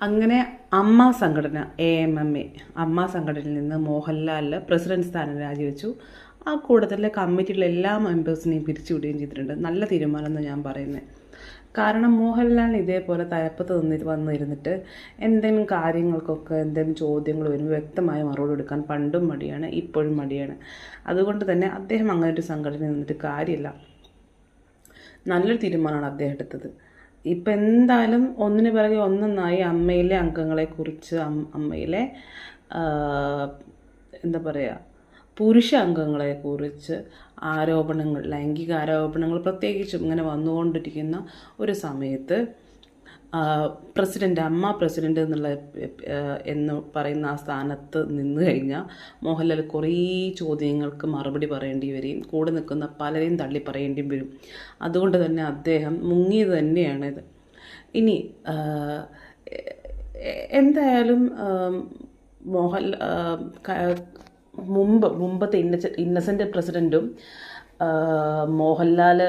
അങ്ങനെ അമ്മ സംഘടന എ എം എം എ അമ്മ സംഘടനയിൽ നിന്ന് മോഹൻലാൽ പ്രസിഡന്റ് സ്ഥാനം രാജിവെച്ചു. ആ കൂട്ടത്തിലെ കമ്മിറ്റിയിലെ എല്ലാ മെമ്പേഴ്സിനെയും പിരിച്ചുവിടുകയും ചെയ്തിട്ടുണ്ട്. നല്ല തീരുമാനം എന്ന് ഞാൻ പറയുന്നത്. കാരണം മോഹൻലാൽ ഇതേപോലെ തലപ്പത്ത് നിന്ന് വന്നിരുന്നിട്ട് എന്തെങ്കിലും കാര്യങ്ങൾക്കൊക്കെ എന്തെങ്കിലും ചോദ്യങ്ങൾ വരുമ്പോൾ വ്യക്തമായ മറുപടി കൊടുക്കാൻ പണ്ടും മടിയാണ് ഇപ്പോഴും മടിയാണ്. അതുകൊണ്ട് തന്നെ അദ്ദേഹം അങ്ങനെ ഒരു സംഘടന നിന്നിട്ട് കാര്യമില്ല. നല്ലൊരു തീരുമാനമാണ് അദ്ദേഹം എടുത്തത്. ഇപ്പം എന്തായാലും ഒന്നിന് പിറകെ ഒന്നൊന്നായി അമ്മയിലെ അംഗങ്ങളെക്കുറിച്ച് അമ്മയിലെ എന്താ പറയുക പുരുഷ അംഗങ്ങളെക്കുറിച്ച് ആരോപണങ്ങൾ ലൈംഗിക ആരോപണങ്ങൾ പ്രത്യേകിച്ചും ഇങ്ങനെ വന്നുകൊണ്ടിരിക്കുന്ന ഒരു സമയത്ത് ആ, പ്രസിഡന്റ് അമ്മ പ്രസിഡന്റ് എന്നുള്ള എന്ന് പറയുന്ന ആ സ്ഥാനത്ത് നിന്ന് കഴിഞ്ഞാൽ മോഹൻലാൽ കുറേ ചോദ്യങ്ങൾക്ക് മറുപടി പറയേണ്ടി വരികയും കൂടെ നിൽക്കുന്ന പലരെയും തള്ളി പറയേണ്ടി വരും. അതുകൊണ്ട് തന്നെ അദ്ദേഹം മുങ്ങിയത് തന്നെയാണിത്. ഇനി എന്തായാലും മോഹൻ മുമ്പ് മുമ്പത്തെ ഇന്നസെ ഇന്നസെന്റ് പ്രസിഡന്റും മോഹൻലാൽ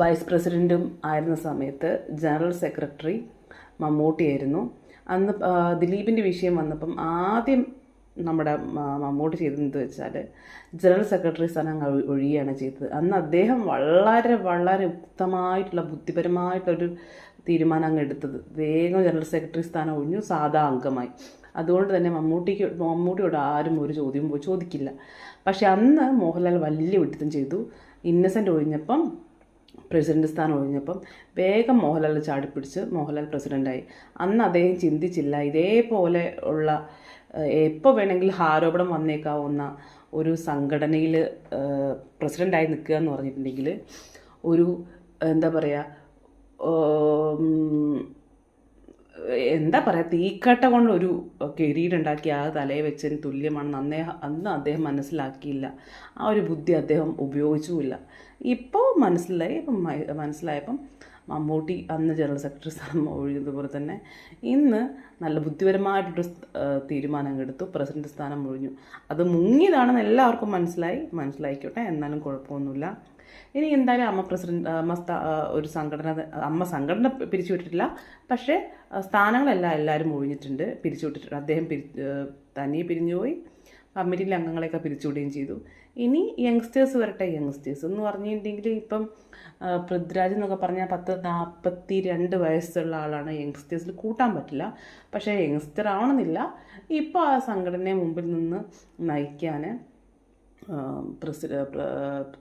വൈസ് പ്രസിഡന്റും ആയിരുന്ന സമയത്ത് ജനറൽ സെക്രട്ടറി മമ്മൂട്ടിയായിരുന്നു അന്ന് ദിലീപിന്റെ വിഷയം വന്നപ്പം ആദ്യം നമ്മുടെ മമ്മൂട്ടി ചെയ്തതെന്ന് വെച്ചാൽ ജനറൽ സെക്രട്ടറി സ്ഥാനം ഒഴിയുകയാണ് ചെയ്തത്. അന്ന് അദ്ദേഹം വളരെ വളരെ യുക്തമായിട്ടുള്ള ബുദ്ധിപരമായിട്ടൊരു തീരുമാനം അങ്ങ് എടുത്തത്. വേഗം ജനറൽ സെക്രട്ടറി സ്ഥാനം ഒഴിഞ്ഞു സാധാ അംഗമായി. അതുകൊണ്ട് തന്നെ മമ്മൂട്ടിക്ക് മമ്മൂട്ടിയോട് ആരും ഒരു ചോദ്യം ചോദിക്കില്ല. പക്ഷെ അന്ന് മോഹൻലാൽ വലിയ വിഡിത്തം ചെയ്തു. ഇന്നസെന്റ് ഒഴിഞ്ഞപ്പം പ്രസിഡന്റ് സ്ഥാനം ഒഴിഞ്ഞപ്പം വേഗം മോഹൻലാൽ ചാടിപ്പിടിച്ച് മോഹൻലാൽ പ്രസിഡന്റായി അന്ന് അദ്ദേഹം ചിന്തിച്ചില്ല ഇതേപോലെ ഉള്ള എപ്പോൾ വേണമെങ്കിലും ആരോപണം വന്നേക്കാവുന്ന ഒരു സംഘടനയിൽ പ്രസിഡന്റായി നിൽക്കുക എന്ന് പറഞ്ഞിട്ടുണ്ടെങ്കിൽ ഒരു എന്താ പറയുക എന്താ പറയുക തീക്കട്ട കൊണ്ടൊരു കിരീടുണ്ടാക്കി ആ തലയെ വെച്ചതിന് തുല്യമാണെന്ന് അന്നേ അന്ന് അദ്ദേഹം മനസ്സിലാക്കിയില്ല. ആ ഒരു ബുദ്ധി അദ്ദേഹം ഉപയോഗിച്ചുമില്ല. ഇപ്പോൾ മനസ്സിലായി ഇപ്പം മനസ്സിലായപ്പം മമ്മൂട്ടി അന്ന് ജനറൽ സെക്രട്ടറി സ്ഥാനം ഒഴിഞ്ഞതുപോലെ തന്നെ ഇന്ന് നല്ല ബുദ്ധിപരമായിട്ടൊരു തീരുമാനം എടുത്തു പ്രസിഡന്റ് സ്ഥാനം ഒഴിഞ്ഞു. അത് മുങ്ങിയതാണെന്ന് എല്ലാവർക്കും മനസ്സിലായി മനസ്സിലായിക്കോട്ടെ എന്നാലും കുഴപ്പമൊന്നുമില്ല. ഇനി എന്തായാലും അമ്മ പ്രസിഡന്റ് അമ്മ ഒരു സംഘടന അമ്മ സംഘടന പിരിച്ചുവിട്ടിട്ടില്ല. പക്ഷേ സ്ഥാനങ്ങളെല്ലാം എല്ലാവരും ഒഴിഞ്ഞിട്ടുണ്ട് പിരിച്ചുവിട്ടിട്ടുണ്ട്. അദ്ദേഹം പിരി തനിയെ പിരിഞ്ഞുപോയി. കമ്മിറ്റിയിലെ അംഗങ്ങളെയൊക്കെ പിരിച്ചുവിടുകയും ചെയ്തു. ഇനി യങ്സ്റ്റേഴ്സ് വരട്ടെ യങ്സ്റ്റേഴ്സ് എന്ന് പറഞ്ഞിട്ടുണ്ടെങ്കിൽ ഇപ്പം പൃഥ്വിരാജ് എന്നൊക്കെ പറഞ്ഞാൽ പത്ത് നാൽപ്പത്തി രണ്ട് വയസ്സുള്ള ആളാണ് യങ്സ്റ്റേഴ്സിൽ കൂട്ടാൻ പറ്റില്ല. പക്ഷേ യങ്സ്റ്റർ ആവണമെന്നില്ല. ഇപ്പോൾ ആ സംഘടനയെ മുമ്പിൽ നിന്ന് നയിക്കാൻ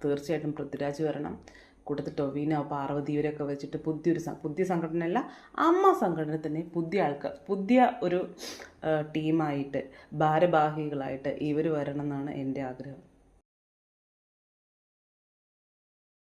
തീർച്ചയായിട്ടും പൃഥ്വിരാജ് വരണം. കൂട്ടത്തിൽ ടൊവീനോ പാർവതി ഇവരൊക്കെ വെച്ചിട്ട് പുതിയൊരു പുതിയ സംഘടനയല്ല അമ്മ സംഘടന തന്നെ പുതിയ ആൾക്കാർ പുതിയ ഒരു ടീമായിട്ട് ഭാരവാഹികളായിട്ട് ഇവർ വരണം എന്നാണ് എന്റെ ആഗ്രഹം.